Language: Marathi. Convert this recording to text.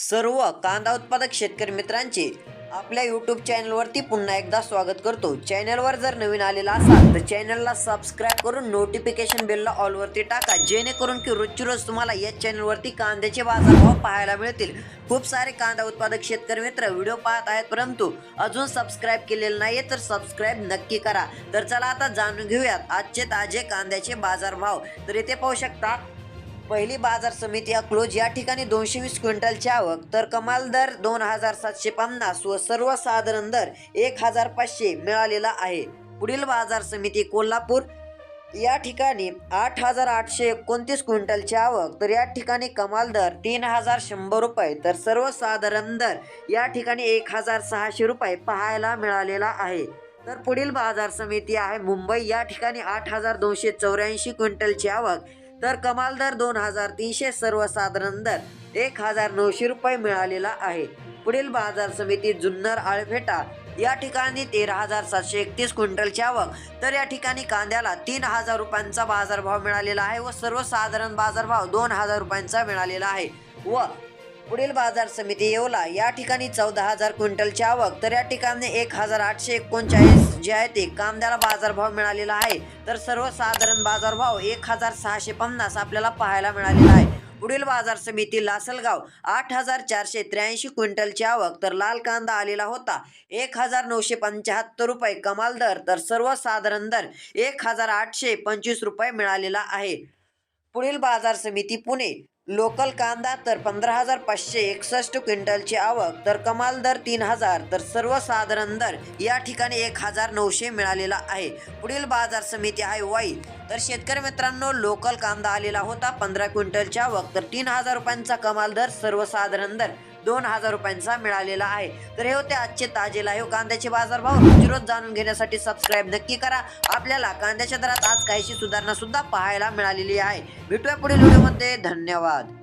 सर्व कांदा उत्पादक शेतकरी मित्रांचे आपल्या यूट्यूब चॅनलवरती पुन्हा एकदा स्वागत करतो. चॅनलवर जर नवीन आलेला असाल तर चॅनलला सबस्क्राईब करून नोटिफिकेशन बेलला ऑलवरती टाका जेणेकरून की रोजची रोज तुम्हाला या चॅनलवरती कांद्याचे बाजारभाव पाहायला मिळतील. खूप सारे कांदा उत्पादक शेतकरी मित्र व्हिडिओ पाहत आहेत परंतु अजून सबस्क्राईब केलेलं नाही तर सबस्क्राईब नक्की करा. तर चला आता जाणून घेऊयात आजचे ताजे कांद्याचे बाजारभाव. तर इथे पाहू शकता पहिली बाजार समिती अक्लोज या ठिकाणी दोनशे वीस क्विंटलची आवक तर कमाल दर दोन हजार सातशे पन्नास व सर्वसाधारण दर एक हजार पाचशे मिळालेला आहे. पुढील बाजार समिती कोल्हापूर या ठिकाणी आठ हजार आठशे एकोणतीस क्विंटलची आवक तर या ठिकाणी कमाल दर तीन हजार शंभर रुपये तर सर्वसाधारण दर या ठिकाणी एक हजार सहाशे रुपये पाहायला मिळालेला आहे. तर पुढील बाजार समिती आहे मुंबई या ठिकाणी आठ हजार दोनशे चौऱ्याऐंशी क्विंटलची आवक तर कमाल दर दोन हजार तीनशे सर्वसाधारण दर एक हजार नऊशे रुपये मिळालेला आहे. पुढील बाजार समिती जुन्नर आळफेटा या ठिकाणी तेरा हजार सातशे एकतीस क्विंटलची आवक तर या ठिकाणी कांद्याला तीन हजार रुपयांचा बाजारभाव मिळालेला आहे व सर्वसाधारण बाजारभाव दोन हजार रुपयांचा मिळालेला आहे व पुढील बाजार समिती येवला. या ठिकाणी चौदा हजार क्विंटलची आवक तर या ठिकाणी एक हजार आठशे एकोणचाळीस जे आहे ते कांद्याला बाजारभाव मिळालेला आहे. तर सर्वसाधारण बाजारभाव एक हजार सहाशे पन्नास आपल्याला पाहायला मिळालेला आहे. पुढील बाजार समिती लासलगाव आठ हजार चारशे त्र्याऐंशी क्विंटलची आवक तर लाल कांदा आलेला होता एक हजार नऊशे पंच्याहत्तर रुपये कमाल दर तर सर्वसाधारण दर एक हजार आठशे पंचवीस रुपये मिळालेला आहे. पुढील बाजार समिती पुणे लोकल कांदा तर पंधरा हजार पाचशे एकसष्ट क्विंटलची आवक तर कमाल दर तीन हजार तर सर्वसाधारण दर या ठिकाणी एक हजार नऊशे मिळालेला आहे. पुढील बाजार समिती आहे वाई. तर शेतकरी मित्रांनो लोकल कांदा आलेला होता पंधरा क्विंटलची आवक तर तीन हजार रुपयांचा कमाल दर सर्वसाधारण दर. दोन हजार रुपयांचा मिळालेला आहे. तर हे होते आजचे ताजे लाईव्ह कांद्याचे बाजारभाव रोज रोज जाणून घेण्यासाठी सबस्क्राईब नक्की करा. आपल्याला कांद्याच्या दरात आज काहीशी सुधारणा सुद्धा पाहायला मिळालेली आहे. भेटूया पुढील व्हिडिओमध्ये धन्यवाद.